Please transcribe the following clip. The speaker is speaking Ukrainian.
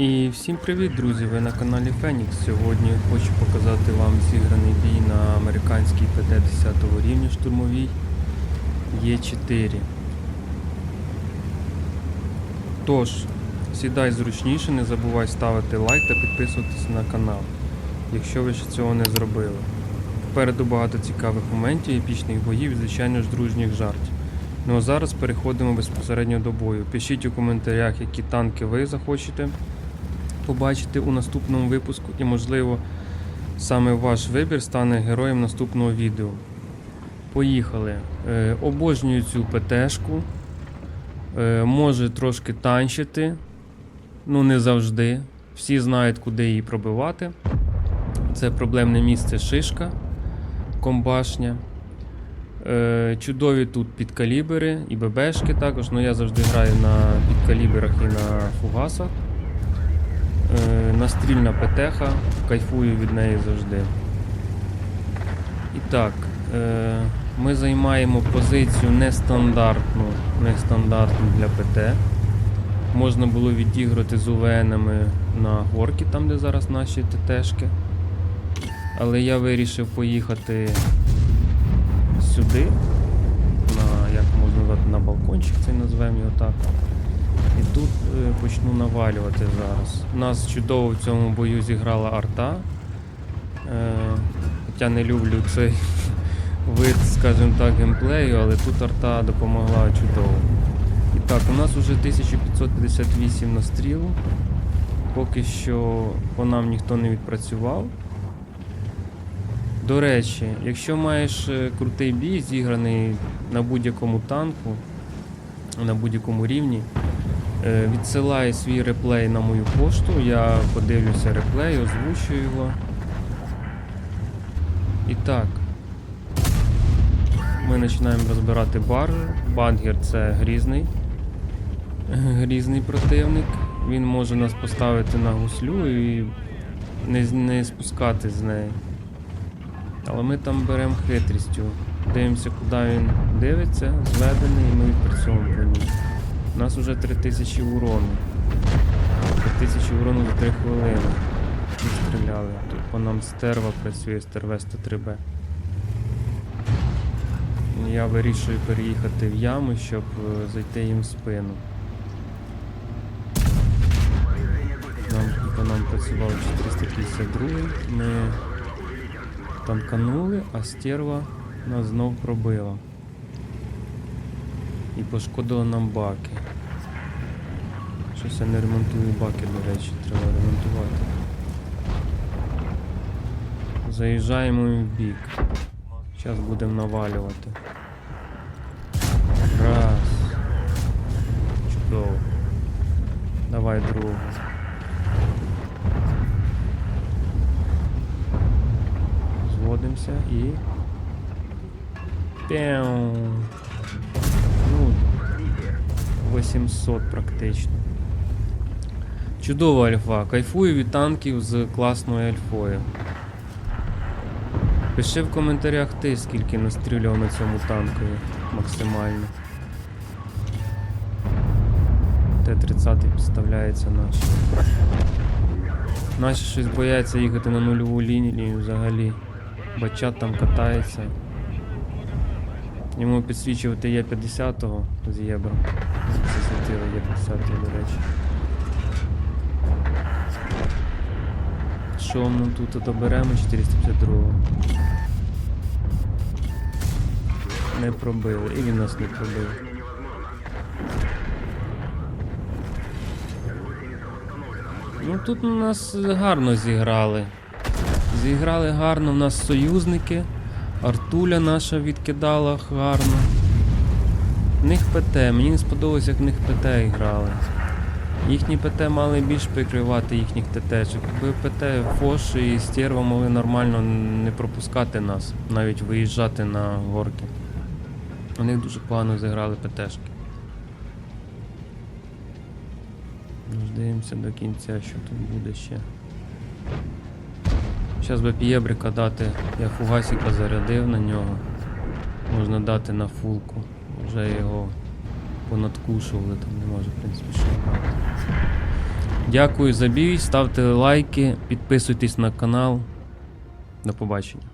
І всім привіт, друзі! Ви на каналі Фенікс. Сьогодні хочу показати вам зіграний бій на американській ПТ 10 рівня штурмовій Є4. Тож, сідай зручніше, не забувай ставити лайк та підписуватися на канал, якщо ви ще цього не зробили. Попереду багато цікавих моментів, епічних боїв і, звичайно ж, дружніх жартів. Ну а зараз переходимо безпосередньо до бою. Пишіть у коментарях, які танки ви захочете побачити у наступному випуску, і, можливо, саме ваш вибір стане героєм наступного відео. Поїхали. Е, обожнюю цю ПТшку. Е, може трошки танчити. Ну, не завжди. Всі знають, куди її пробивати. Це проблемне місце шишка, комбашня. Е, чудові тут підкалібери і ББшки також, але я завжди граю на підкаліберах і на фугасах. Е, настрільна петеха, кайфую від неї завжди. І так, е, ми займаємо позицію нестандартну, нестандартну для ПТ. Можна було відіграти з УВНами на горки, там де зараз наші ТТшки. Але я вирішив поїхати сюди, на, як можна назвати, на балкончик, цей назвемо його так. І тут е, почну навалювати зараз. У нас чудово в цьому бою зіграла арта. Е, хоча не люблю цей вид, скажімо так, геймплею, але тут арта допомогла чудово. І так, у нас вже 1558 настрілу. Поки що по нам ніхто не відпрацював. До речі, якщо маєш е, крутий бій, зіграний на будь-якому танку, на будь-якому рівні, е, відсилай свій реплей на мою пошту, я подивлюся реплей, озвучу його. І так. Ми починаємо розбирати баржу. Бангер це грізний. Грізний противник. Він може нас поставити на гуслю і не, не спускати з неї. Але ми там беремо хитрістю. Дивимося, куди він дивиться, зведений, і ми відпрацьовуємо. У нас вже 3000 урону. 3000 урону за 3 хвилини. Відстріляли. Тут по нам стерва працює, стерве 103Б. Я вирішую переїхати в яму, щоб е, зайти їм в спину. Нам, по нам працював 452 Ми танканули, а стерва нас знов пробила. І пошкодила нам баки. Щось я не ремонтую баки, до речі, треба ремонтувати. Заїжджаємо в бік. Зараз будемо навалювати. Раз. Чудово. Давай другу. Зводимося і. Пяу. 800 практично. Чудова альфа. Кайфую від танків з класною альфою. Пиши в коментарях ти, скільки настріляв на цьому танкові максимально. Т-30 підставляється наш. Наші щось бояться їхати на нульову лінію взагалі. Бачат там катається. Йому підсвічувати Є50-го з єбром. Засвітили Є50, до речі. Що ми тут доберемо 452-го? Не пробили, і він нас не пробив. Ну тут у нас гарно зіграли. Зіграли гарно, в нас союзники. Артуля наша відкидала гарно. В них ПТ, мені не сподобалось, як в них ПТ грали. Їхні ПТ мали більш прикривати їхніх ТТшок. Якби ПТ Фош і Стерва могли нормально не пропускати нас, навіть виїжджати на горки. Вони дуже погано зіграли ПТшки. Дивимося до кінця, що тут буде ще. Зараз би п'єбрика дати, я фугасика зарядив на нього. Можна дати на фулку. Вже його понадкушували, там не може, в принципі, що брати. Дякую за бій, ставте лайки, підписуйтесь на канал. До побачення.